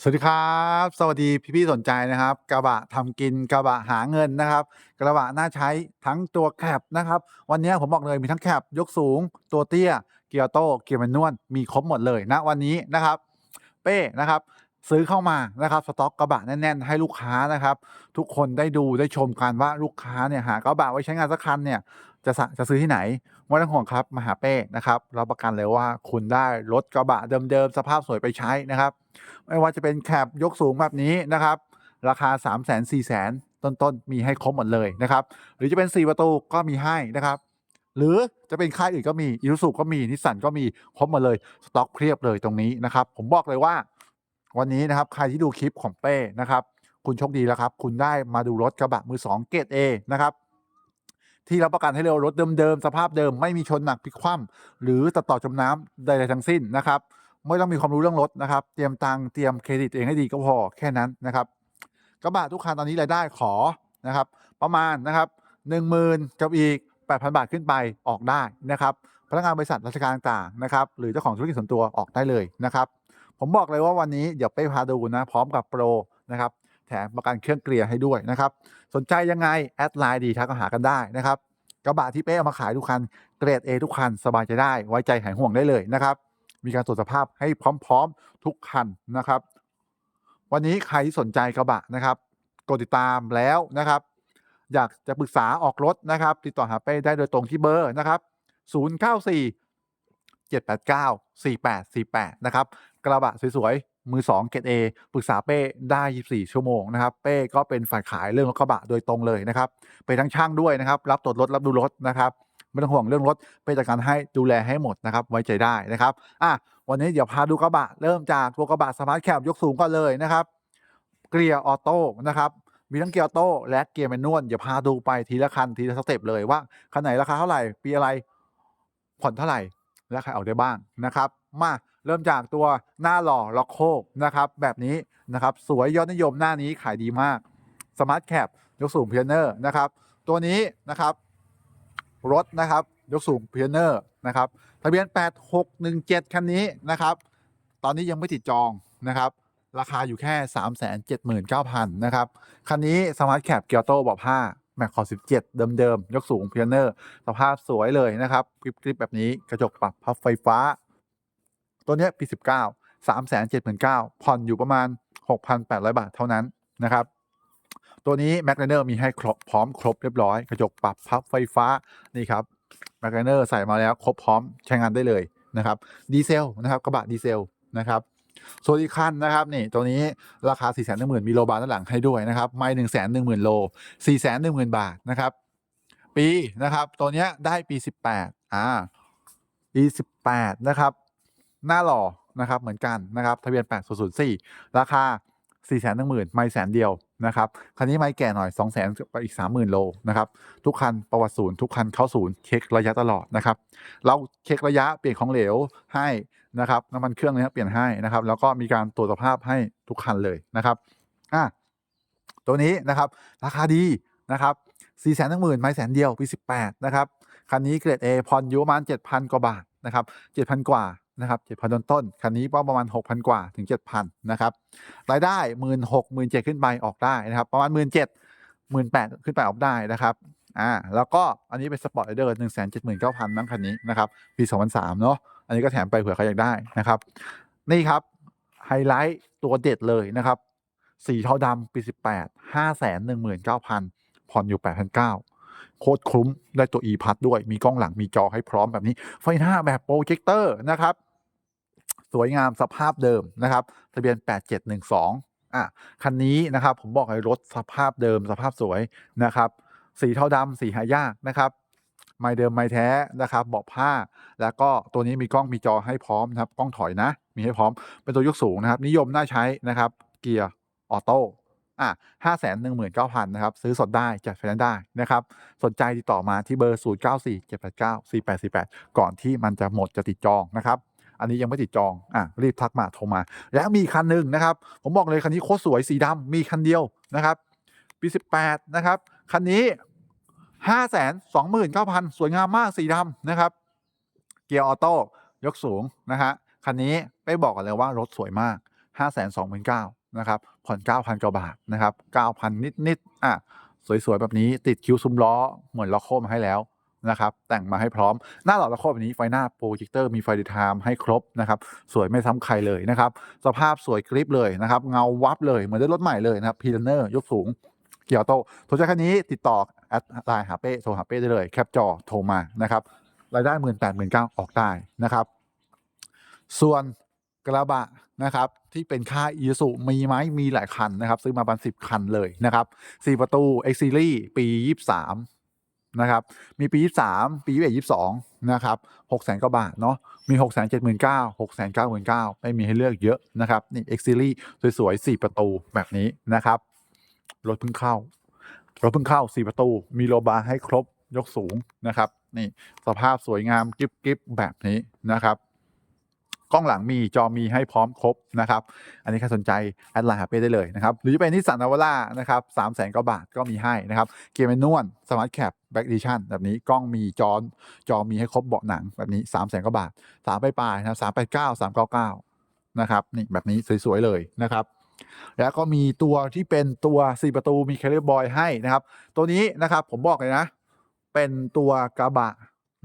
สวัสดีครับ สวัสดีพี่ๆสนใจนะครับ กระบะทำกินกระบะหาเงินนะครับ กระบะน่าใช้ทั้งตัวแคบนะครับ วันนี้ผมบอกเลยมีทั้งแคบยกสูง ตัวเตี้ย เกียร์โต้เกียร์แมนนวลมีครบหมดเลยนะวันนี้นะครับ เป้นะครับ ซื้อเข้ามานะครับสต็อกกระบะแน่นๆ ให้ลูกค้านะครับ ทุกคนได้ดูได้ชมกันว่าลูกค้าเนี่ยหากระบะไว้ใช้งานสักคันเนี่ย จะสะจะซื้อที่ไหนไม่ต้องห่วงครับมหาเป้นะครับรับประกันเลยว่าคุณได้รถกระบะเดิมๆ สภาพสวยไปใช้นะครับ ไม่ว่าจะเป็นแคบยกสูงแบบนี้นะครับ ราคา 3 0 0 0 0 0 4 0 0 0 0 ต้นๆ มีให้ครบหมดเลยนะครับ หรือจะเป็น 4 ประตูก็มีให้นะครับ หรือจะเป็นค่ายอื่นก็มีอี u ู u ก็มีนิสสันก็มีครบหมดเลย สต็อกเพียบเลยตรงนี้นะครับ ผมบอกเลยว่า วันนี้นะครับใครที่ดูคลิปของเป้นะครับ คุณโชคดีแล้วครับ คุณได้มาดูรถกระบะมือ 2 เกรด A นะครับ ที่รับประกันให้เร็วรถเดิมๆสภาพเดิมไม่มีชนหนักพลิกคว่ำหรือตัดต่อจมน้ำใดๆทั้งสิ้นนะครับไม่ต้องมีความรู้เรื่องรถนะครับ เตรียมตังเตรียมเครดิตเองให้ดีก็พอแค่นั้นนะครับกระบะทุกคันตอนนี้รายได้ขอนะครับ ประมาณนะครับหนึ่งหมื่นกับอีก 8,000 บาทขึ้นไปออกได้นะครับพนักงานบริษัทราชการต่างนะครับ หรือเจ้าของธุรกิจส่วนตัวออกได้เลยนะครับ ผมบอกเลยว่าวันนี้เดี๋ยวเป้พาดูนะ พร้อมกับโปรนะครับ แถมประกันเครื่องเกลียร์ให้ด้วยนะครับ สนใจยังไง แอดไลน์ดีทักหากันได้นะครับ กระบะที่เป้เอามาขายทุกคัน เกรด A ทุกคันสบายใจได้ ไว้ใจหายห่วงได้เลยนะครับ มีการตรวจสภาพให้พร้อมๆทุกคันนะครับ วันนี้ใครที่สนใจกระบะนะครับกดติดตามแล้วนะครับ อยากจะปรึกษาออกรถนะครับ ติดต่อหาเป้ได้โดยตรงที่เบอร์นะครับ 094 789 4848 นะครับ กระบะสวย มือ2เกรด A ปรึกษาเป้ได้ 24 ชั่วโมงนะครับ เป้ก็เป็นฝ่ายขายเรื่องรถกระบะโดยตรงเลยนะครับ เป็นทั้งช่างด้วยนะครับ รับตรวจรถรับดูรถนะครับไม่ต้องห่วงเรื่องรถเป้จัดการให้ดูแลให้หมดนะครับไว้ใจได้นะครับอะวันนี้เดี๋ยวพาดูกระบะเริ่มจากตัวกระบะสมาร์ทแคปยกสูงก่อนเลยนะครับเกียร์ออโต้นะครับมีทั้งเกียร์ออโต้และเกียร์แมนนวลเดี๋ยวพาดูไปทีละคันทีละสเต็ปเลยว่าคันไหนราคาเท่าไหร่ปีอะไรผ่อนเท่าไหร่ และใครเอาได้บ้างนะครับ มาเริ่มจากตัวหน้าหล่อล็อกโคกนะครับ แบบนี้นะครับ สวยยอดนิยมหน้านี้ขายดีมากสมาร์ทแคปยกสูงเพียเนอร์นะครับ ตัวนี้นะครับรถนะครับยกสูงเพียเนอร์นะครับทะเบียน 8617 คันนี้นะครับ ตอนนี้ยังไม่ติดจองนะครับ ราคาอยู่แค่ 379,000นะครับ คันนี้สมาร์ทแคปเกียรโตบอกผ้า แม็กคอร17 เดิมๆ ยกสูงเพียเนอร์ สภาพสวยเลยนะครับกริบๆแบบนี้กระจกปรับพับไฟฟ้า ตัวเนี้ยปี 19 379,000ผ่อนอยู่ประมาณ 6,800 บาทเท่านั้นนะครับตัวนี้แมกไนเนอร์มีให้ครบพร้อมครบเรียบร้อย กระจกปรับพับไฟฟ้านี่ครับแมกไนเนอร์ใส่มาแล้วครบพร้อมใช้งานได้เลยนะครับดีเซลนะครับกระบะดีเซลนะครับ ส่วนอีกคันนะครับนี่ตัวนี้ราคา 4 1 0 0 0 0มีโลบาร์ด้านหลังให้ด้วยนะครับไม่1 1 0 0 0 0โล4 1 0 0 0 0 บาทนะครับ ปีนะครับตัวเนี้ยได้ปี 18อ่าปี 18 นะครับ หน้าหล่อนะครับเหมือนกันนะครับทะเบียน 8004 ราคา 4 1 0 0 0 0ไม่แสนเดียวนะครับคันนี้ไม่แก่หน่อย 2 0 0 0 0 0ไปอีก 30,000 โลนะครับทุกคันประวัติศูนย์ทุกคันเข้าศูนย์เช็คระยะตลอดนะครับ เราเช็คระยะเปลี่ยนของเหลวให้ นะครับน้ำมันเครื่องเนี่ยเปลี่ยนให้นะครับ แล้วก็มีการตรวจสภาพให้ทุกคันเลยนะครับอะตัวนี้นะครับราคาดีนะครับ4 1 0 0 0 0ไม่แสนเดียวปี18นะครับคันนี้เกรด A ผ่อนอยู่ประมาณ7,000กว่าบาทนะครับ7,000กว่านะครับ7,000ต้นต้นๆคันนี้ก็ประมาณ6,000กว่าถึง7,000นนะครับรายได้16,000 17,000ขึ้นไปออกได้นะครับ ประมาณ17,000 18,000ขึ้นไปออกได้นะครับอ่าแล้วก็อันนี้เป็นสปอร์ตไรเดอร์179,000นั่งคันนี้นะครับปี2003เนาะ อันนี้ก็แถมไปเผื่อใครอยากได้นะครับ นี่ครับไฮไลท์ตัวเด็ดเลยนะครับสีเทาดำปี 18 519,000 ผ่อนอยู่ 8,900 โคตรคุ้มได้ตัว e พัดด้วย มีกล้องหลังมีจอให้พร้อมแบบนี้ ไฟหน้าแบบโปรเจคเตอร์นะครับ สวยงามสภาพเดิมนะครับ ทะเบียน 8712 อะ คันนี้นะครับ ผมบอกเลยรถสภาพเดิมสภาพสวยนะครับ สีเทาดำสีหายากนะครับ ไม่เดิมไม่แท้นะครับเบาะผ้า แล้วก็ตัวนี้มีกล้องมีจอให้พร้อมนะครับกล้องถอยนะ มีให้พร้อมเป็นตัวยกสูงนะครับ นิยมน่าใช้นะครับ เกียร์ออโต้อะห้าแสนหนึ่งหมื่นเก้าพันนะครับ ซื้อสดได้จัดไฟแนนซ์ได้นะครับ สนใจติดต่อมาที่เบอร์0 9 4 7 8 9 4 8 4 8ก่อนที่มันจะหมดจะติดจองนะครับอันนี้ยังไม่ติดจอง อะ รีบทักมาโทรมา แล้วมีคันหนึ่งนะครับ ผมบอกเลยคันนี้โคตรสวยสีดำมีคันเดียวนะครับปี 18 นะครับ คันนี้ 5 2 9 0 0 0สวยงามมากสีดำนะครับ เกียร์ออโต้ยกสูงนะฮะคันนี้ไปบอกกันเลยว่ารถสวยมาก5 2 9 0 0 0นะครับ ผ่อน9,000กว่าบาทนะครับ9,000นิดๆอะสวยๆ แบบนี้ติดคิ้วซุ้มล้อเหมือนล็อกโคมาให้แล้วนะครับ แต่งมาให้พร้อมหน้าหล่อล็อกโคแบบนี้ไฟหน้าโปรเจคเตอร์มีไฟดีไทม์ให้ครบนะครับ สวยไม่ซ้ำใครเลยนะครับ สภาพสวยกริปเลยนะครับ เงาวับเลย เหมือนได้รถใหม่เลยนะครับพีเนอร์ยกสูง เกียร์ออโต้สนใจคันนี้ติดต่อแอดไลน์หาเป้โทรหาเป้ได้เลย แคปจอโทรมานะครับรายได้หมื่นแปดหมื่นเก้าออกได้นะครับ ส่วนกระบะนะครับที่เป็นค่ายอีสุมีไหมมีหลายคันนะครับ ซื้อมาประมาณสิบคันเลยนะครับสี่ประตู X Series ปียี่สามนะครับ มีปียี่สามปียี่เอ็ดยี่สองนะครับหกแสนกว่าบาท เนาะมีหกแสนเจ็ดหมื่นเก้าหกแสนเก้าหมื่นเก้าไม่มีให้เลือกเยอะนะครับ นี่ X Series สวยๆสี่ประตูแบบนี้นะครับ รถเพิ่งเข้ารถเพิ่งเข้าสี่ประตู มีโลบาร์ให้ครบยกสูงนะครับ นี่สภาพสวยงามกิบกิบแบบนี้นะครับกล้องหลังมีจอมีให้พร้อมครบนะครับ อันนี้ใครสนใจแอดไลน์หาเป้ได้เลยนะครับ หรือจะเป็นนิสสันนาวาร่านะครับสามแสนกว่าบาทก็มีให้นะครับ เกียร์แมนนวลสมาร์ทแคปแบ็กดิชั่นแบบนี้กล้องมีจอจอมีให้ครบเบาะหนังแบบนี้สามแสนกว่าบาทสามไปปลายนะครับสามแปดเก้าสามเก้าเก้านะครับนี่แบบนี้สวยๆเลยนะครับ แล้วก็มีตัวที่เป็นตัว4ประตูมีแคลิบอยให้นะครับ ตัวนี้นะครับผมบอกเลยนะ เป็นตัวกระบะ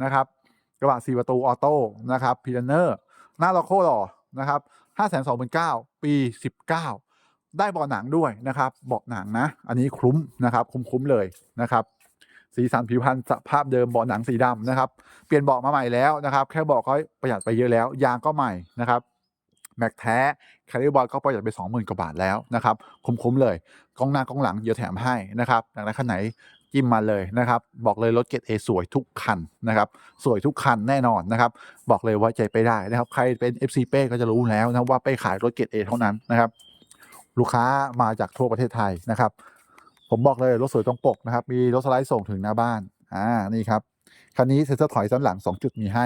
นะครับ กระบะ4ประตูออโต้นะครับพีเนอร์หน้าล็อกโคหล่อนะครับ5 2 9 0 0ปี 19 ได้เบาะหนังด้วยนะครับเบาะหนังนะ อันนี้คุ้มนะครับ คุ้มๆเลยนะครับสีสันผิวพรรณสภาพเดิมเบาะหนังสีดำนะครับ เปลี่ยนเบาะมาใหม่แล้วนะครับ แค่เบาะก็ประหยัดไปเยอะแล้ว ยางก็ใหม่นะครับ แม็กแท้แคลิบอยก็ประหยัดไป 20,000 กว่าบาทแล้วนะครับ คุ้มๆเลยกล้องหน้ากล้องหลังเดี๋ยวแถมให้นะครับอยากได้คันไหนจิ้มมาเลยนะครับ บอกเลยรถเกรดเอสวยทุกคันนะครับ สวยทุกคันแน่นอนนะครับ บอกเลยว่าใจไปได้นะครับ ใครเป็น FC เป้ก็จะรู้แล้วนะว่าเป้ขายรถเกรดเอเท่านั้นนะครับ ลูกค้ามาจากทั่วประเทศไทยนะครับ ผมบอกเลยรถสวยตรงปกนะครับ มีรถสไลด์ส่งถึงหน้าบ้านอ่านี่ครับคันนี้เซ็นเซอร์ถอยซ้อนหลัง 2 จุดมีให้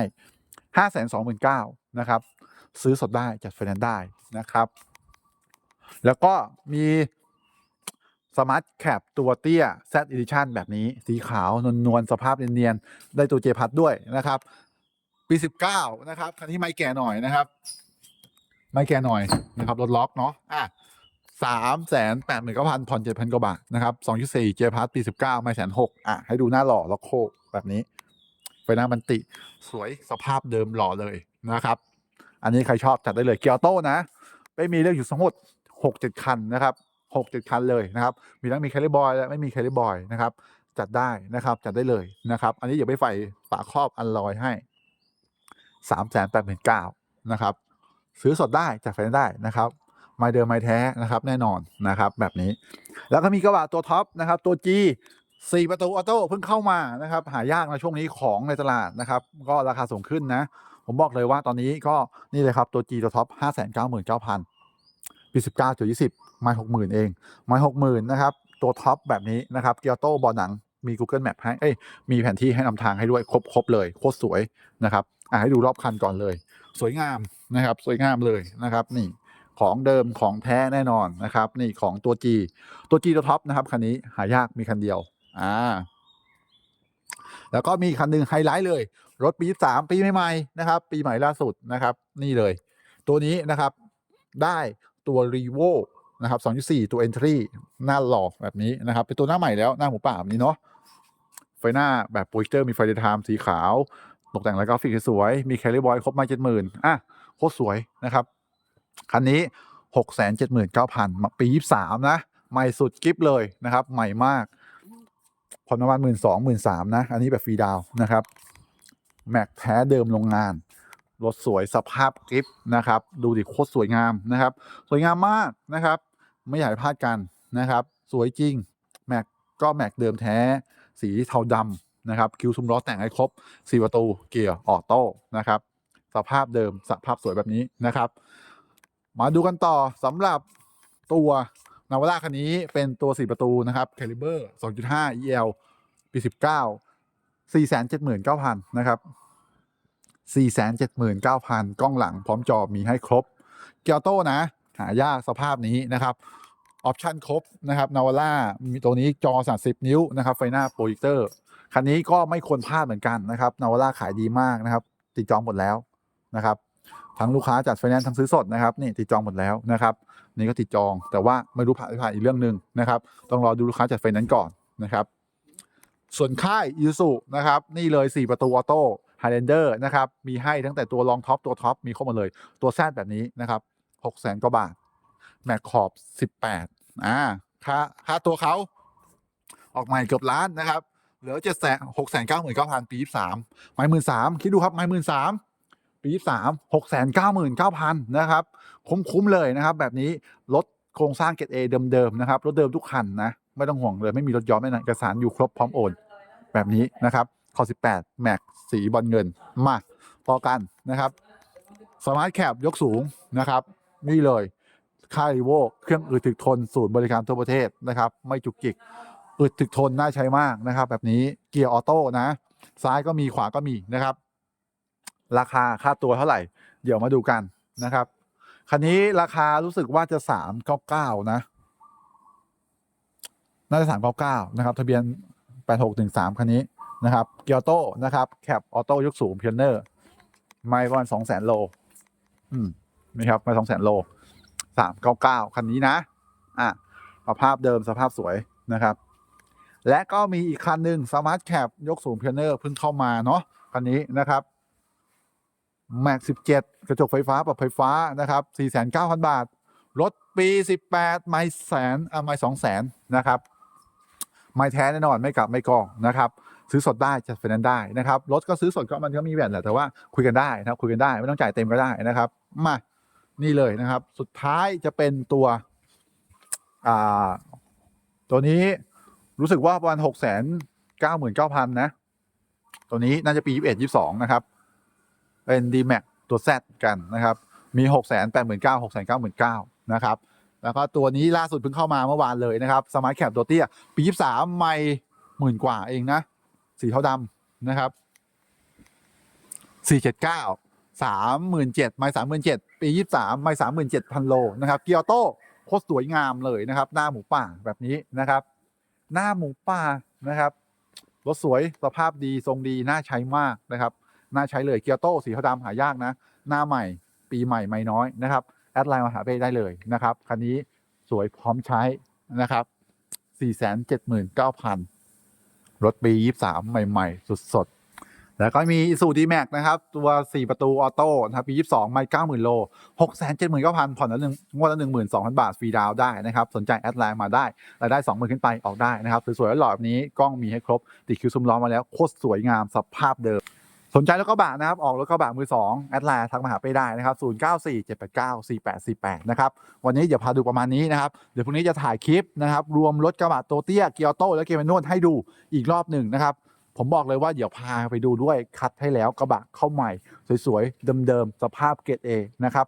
5 2 9 0 0 0นะครับ ซื้อสดได้จัดไฟแนนซ์ได้นะครับ แล้วก็มีสมาร์ทแคปตัวเตี้ย Z Edition แบบนี้สีขาวนวลนวลสภาพเนียนๆ ได้ตัวเจพัดด้วยนะครับ ปี 19 นะครับ คันนี้ไม่แก่หน่อยนะครับ ไม่แก่หน่อยนะครับรถล็อกเนาะอะสามแสนแปดหมื่นเก้าพันผ่อนเจ็ดพันกว่าบาทนะครับสองจุดสี่เจพัดปีสิบเก้าไม่แสนหกอะ ให้ดูหน้าหล่อล็อกโคแบบนี้ไฟหน้ามันติ สวยสภาพเดิมหล่อเลยนะครับ อันนี้ใครชอบจัดได้เลยเกียร์โต้นะไม่มีเลือกอยู่ทั้งหมดหกเจ็ดคันนะครับหกเจ็ดคันเลยนะครับมีทั้งมีแคลิบอยและไม่มีแคลิบอยนะครับจัดได้นะครับจัดได้เลยนะครับอันนี้อย่าไปใส่ฝาครอบอันลอยให้สามแสนแปดหมื่นเก้านะครับซื้อสดได้จัดไฟนได้นะครับไม่เดิมไม่แท้นะครับแน่นอนนะครับแบบนี้ แล้วก็มีกระบะตัวท็อปนะครับตัว G สี่ประตูออโต้เพิ่งเข้ามานะครับหายากในช่วงนี้ของในตลาดนะครับก็ราคาสูงขึ้นนะ ผมบอกเลยว่าตอนนี้ก็นี่เลยครับตัว G ตัวท็อปห้าแสนเก้าหมื่นเก้าพันปีสิบเก้าจุดยี่สิบไม่หกหมื่นเอง ไม่หกหมื่นนะครับตัวท็อปแบบนี้นะครับเกียร์โต้บอลหนังมี Google Map ให้เอ้ยมีแผนที่ให้นำทางให้ด้วยครบครบเลยโคตรสวยนะครับอะให้ดูรอบคันก่อนเลย สวยงามนะครับ สวยงามเลยนะครับนี่ของเดิมของแท้แน่นอนนะครับ นี่ของตัว G ตัว G ตัวท็อปนะครับคันนี้หายากมีคันเดียวอ่าแล้วก็มีคันหนึ่งไฮไลท์เลย รถปีสามปีใหม่ๆนะครับ ปีใหม่ล่าสุดนะครับ นี่เลย ตัวนี้นะครับได้ตัว r e v o นะครับ2.4 ตัว Entry หน้าหลอกแบบนี้นะครับ เป็นตัวหน้าใหม่แล้วหน้าหมูป่าแบบนี้เนาะไฟหน้าแบบโปรเจคเตอร์มีไฟเดย์ไทม์สีขาว ตกแต่งและกราฟิกสวย มีแคลิบอยครบมาเจ็ดหมื่นอะโคตรสวยนะครับ คันนี้หกแสนเจ็ดหมื่นเก้าพันปียี่สามนะ ใหม่สุดกิฟเลยนะครับ ใหม่มากผ่อนประมาณหมื่นสองหมื่นสามนะ อันนี้แบบฟรีดาวนะครับ แม็กแท้เดิมโรงงาน รถสวยสภาพกริฟนะครับ ดูดิโคตรสวยงามนะครับ สวยงามมากนะครับ ไม่อยากให้พลาดกันนะครับ สวยจริงแม็กก็แม็กเดิมแท้ สีเทาดำนะครับ คิวซุ้มล้อแต่งให้ครบ4ประตูเกียร์ออโต้นะครับ สภาพเดิมสภาพสวยแบบนี้นะครับ มาดูกันต่อสำหรับตัวนาวาร่าคันนี้เป็นตัว 4 ประตูนะครับ Caliber 2.5 EL ปี19 479,000 นะครับ 479,000 กล้องหลังพร้อมจอมีให้ครบ เกียร์โต้นะ หายากสภาพนี้นะครับออปชันครบนะครับนาวาร่ามีตัวนี้จอ 30 นิ้วนะครับไฟหน้าโปรเจคเตอร์คันนี้ก็ไม่ควรพลาดเหมือนกันนะครับนาวาร่าขายดีมากนะครับ ติดจองหมดแล้วนะครับ ทั้งลูกค้าจัดไฟแนนซ์ทั้งซื้อสดนะครับนี่ติดจองหมดแล้วนะครับนี่ก็ติดจองแต่ว่าไม่รู้ผ่านไม่ผ่านอีกเรื่องหนึ่งนะครับ ต้องรอดูลูกค้าจัดไฟแนนซ์ก่อนนะครับ ส่วนค่ายยูสุนะครับนี่เลย 4 ประตูออโต้ไฮ l ลนเดอร์นะครับมีให้ตั้งแต่ตัวรองท็อปตัวท็อปมีครบหมดเลย ตัวแซดแบบนี้นะครับ6แสนกว่าบาท แม็กขอบ 18อ่าค่าค่าตัวเขาออกใหม่เกือบล้านนะครับ เหลือเจ็ดแสนหกแสนเก้าหมื่นเก้าพันปียี่สามไม้หมื่นสามคิดดูครับไม้หมื่นสามปียี่สามหกแสนเก้าหมื่นเก้าพันนะครับ คุ้มๆเลยนะครับ แบบนี้ รถโครงสร้างเกรดเอเดิมๆนะครับ รถเดิมทุกคันนะ ไม่ต้องห่วงเลยไม่มีรถย้อนไม่นะเอกสารอยู่ครบพร้อมโอน แบบนี้นะครับคอ18แม็กสีบอลเงินมาพอกันนะครับสมาร์ทแคปยกสูงนะครับ นี่เลยค่ายรีโวเครื่องอึดถึกทนศูนย์บริการทั่วประเทศนะครับ ไม่จุกจิกอึดถึกทนน่าใช้มากนะครับ แบบนี้เกียร์ออโต้นะ ซ้ายก็มีขวาก็มีนะครับ ราคาค่าตัวเท่าไหร่ เดี๋ยวมาดูกันนะครับ คันนี้ราคารู้สึกว่าจะสามเก้าเก้านะ น่าจะสามเก้าเก้านะครับทะเบียนแปดหกถึงสามคันนี้นะครับเกียวโต้นะครับแคปออโต้ยกสูงเพียนเนอร์ไม่ประมาณสองแสนโลอืมนี่ครับไม่สองแสนโลสามเก้าเก้าคันนี้นะ อะสภาพเดิมสภาพสวยนะครับ และก็มีอีกคันหนึ่งสมาร์ทแคปยกสูงเพียนเนอร์เพิ่งเข้ามาเนาะคันนี้นะครับแม็กสิบเจ็ดกระจกไฟฟ้าปรับไฟฟ้านะครับสี่แสนเก้าพันบาท รถปีสิบแปดไม่แสนอ่าไม่สองแสนนะครับ ไม่แท้แน่นอนไม่กลับไม่กองนะครับซื้อสดได้จัดไฟแนนซ์ได้นะครับรถก็ซื้อสดก็มันก็มีแบบแหละแต่ว่าคุยกันได้นะครับคุยกันได้ไม่ต้องจ่ายเต็มก็ได้นะครับมานี่เลยนะครับ สุดท้ายจะเป็นตัวอ่าตัวนี้รู้สึกว่าประมาณหกแสนเก้าหมื่นเก้าพันนะ ตัวนี้น่าจะปียี่สิบเอ็ดยี่สิบสองนะครับ เป็น d m a x ตัว Z กันนะครับ มีหกแสนแปดหมื่นเก้าหกแสนเก้าหมื่นเก้านะครับ แล้วก็ตัวนี้ล่าสุดเพิ่งเข้ามาเมื่อวานเลยนะครับสมาร์ทแคปตัวเตี้ยปียี่สามไม่หมื่นกว่าเองนะ สีเทาดำนะครับสี่เจ็ดเก้าสามหมื่นเจ็ดไม่สามหมื่นเจ็ดปียี่สามไม่สามหมื่นเจ็ดพันโลนะครับ เกียร์โต้โคตรสวยงามเลยนะครับ หน้าหมูป่าแบบนี้นะครับ หน้าหมูป่านะครับรถสวยสภาพดีทรงดีน่าใช้มากนะครับน่าใช้เลยเกียร์โต้สีเทาดำหายากนะ หน้าใหม่ปีใหม่ไม่น้อยนะครับ แอดไลน์มาหาเป้ได้เลยนะครับคันนี้สวยพร้อมใช้นะครับ479,000 รถปี 23 ใหม่ ๆ สดๆ แล้วก็มีสูดีแม็กนะครับ ตัว 4 ประตู ออโต้นะครับ ปี 22 ไม่ 90,000 โล 679,000 ผ่อนละหนึ่งงวดละ 12,000 บาท ฟรีดาวน์ได้นะครับ สนใจ แอดไลน์มาได้ รายได้ 20,000 ขึ้นไปออกได้นะครับ สวยๆหล่อแบบนี้กล้องมีให้ครบ ติดคิวซุมล้อมาแล้ว โคตรสวยงามสภาพเดิม สนใจรถกระบะนะครับ ออกรถกระบะมือ2แอดไลน์ทักมาหาไปได้นะครับ 0947894848 นะครับ วันนี้เดี๋ยวพาดูประมาณนี้นะครับ เดี๋ยวพรุ่งนี้จะถ่ายคลิปนะครับ รวมรถกระบะโตเตี้ย เกียวโต้และเกียร์แมนนวลให้ดูอีกรอบหนึ่งนะครับ ผมบอกเลยว่าเดี๋ยวพาไปดูด้วยคัดให้แล้วกระบะเข้าใหม่ สวยๆเดิมๆสภาพเกรดเอนะครับ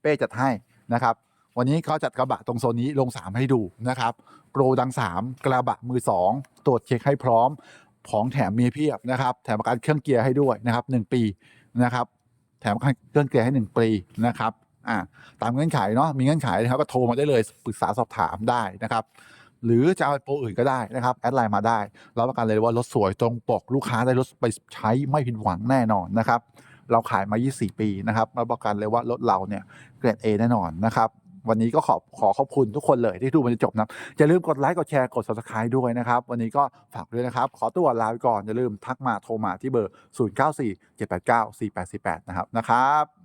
เป้จัดให้นะครับวันนี้เขาจัดกระบะตรงโซนนี้ลง 3 ให้ดูนะครับโปรดัง 3 กระบะมือ 2 ตรวจเช็คให้พร้อม ของแถมมีเพียบนะครับ แถมประกันเครื่องเกียร์ให้ด้วยนะครับ 1 ปีนะครับ แถมประกันเครื่องเกียร์ให้ 1 ปีนะครับอ่าตามเงื่อนไขเนาะมีเงื่อนไขนะครับก็โทรมาได้เลยปรึกษาสอบถามได้นะครับ หรือจะเอาโปรอื่นก็ได้นะครับแอดไลน์มาได้รับประกันเลยว่ารถสวยตรงปกลูกค้าได้รถไปใช้ไม่ผิดหวังแน่นอนนะครับ เราขายมา 24 ปีนะครับรับประกันเลยว่ารถเราเนี่ยเกรด A แน่นอนนะครับ วันนี้ก็ขอขอขอบคุณทุกคนเลยที่ดูมันจะจบนะอย่าลืมกดไลค์กดแชร์กด subscribe ด้วยนะครับ วันนี้ก็ฝากด้วยนะครับ ขอตัวลาไปก่อนอย่าลืมทักมาโทรมาที่เบอร์ 0947894848 นะครับนะครับ